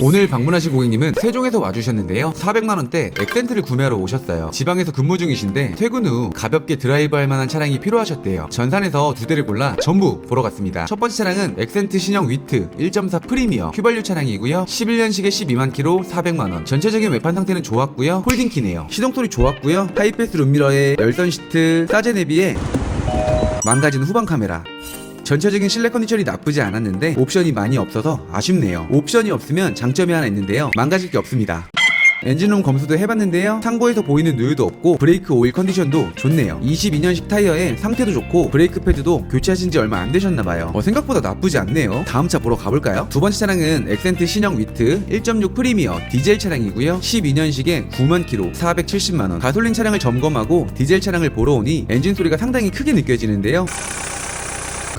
오늘 방문하신 고객님은 세종에서 와주셨는데요. 400만원대 엑센트를 구매하러 오셨어요. 지방에서 근무 중이신데 퇴근 후 가볍게 드라이브 할 만한 차량이 필요하셨대요. 전산에서 두 대를 골라 전부 보러 갔습니다. 첫 번째 차량은 엑센트 신형 위트 1.4 프리미어 휘발유 차량이고요. 11년식에 12만 킬로 400만원. 전체적인 외판 상태는 좋았고요. 홀딩키네요. 시동소리 좋았고요. 하이패스 룸미러에 열선 시트, 사제 내비에 망가진 후방 카메라. 전체적인 실내 컨디션이 나쁘지 않았는데 옵션이 많이 없어서 아쉽네요. 옵션이 없으면 장점이 하나 있는데요. 망가질 게 없습니다. 엔진룸 검수도 해봤는데요. 상고에서 보이는 누유도 없고 브레이크 오일 컨디션도 좋네요. 22년식 타이어에 상태도 좋고 브레이크 패드도 교체하신 지 얼마 안 되셨나봐요. 어, 생각보다 나쁘지 않네요. 다음 차 보러 가볼까요? 두 번째 차량은 엑센트 신형 위트 1.6 프리미어 디젤 차량이고요. 12년식에 9만 킬로 470만원. 가솔린 차량을 점검하고 디젤 차량을 보러 오니 엔진 소리가 상당히 크게 느껴지는데요.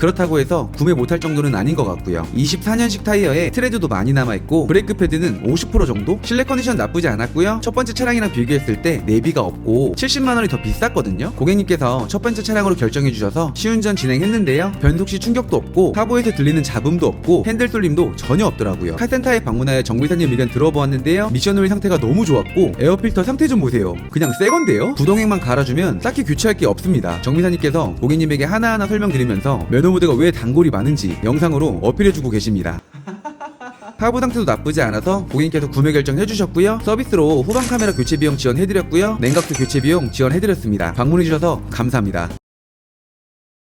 그렇다고 해서 구매 못할 정도는 아닌 것 같고요. 24년식 타이어에 트레드도 많이 남아있고 브레이크 패드는 50% 정도? 실내 컨디션 나쁘지 않았고요. 첫 번째 차량이랑 비교했을 때 내비가 없고 70만원이 더 비쌌거든요. 고객님께서 첫 번째 차량으로 결정해주셔서 시운전 진행했는데요. 변속 시 충격도 없고 하부에서 들리는 잡음도 없고 핸들 쏠림도 전혀 없더라고요. 카센터에 방문하여 정비사님 의견 들어보았는데요. 미션 오일 상태가 너무 좋았고 에어필터 상태 좀 보세요. 그냥 새 건데요. 구동액만 갈아주면 딱히 교체할 게 없습니다. 정비사님께서 고객님에게 하나하나 설명드리면서 면허 모드가 왜 단골이 많은지 영상으로 어필해주고 계십니다. 하부 상태도 나쁘지 않아서 고객님께서 구매 결정 해주셨고요. 서비스로 후방 카메라 교체 비용 지원해드렸고요. 냉각수 교체 비용 지원해드렸습니다. 방문해주셔서 감사합니다.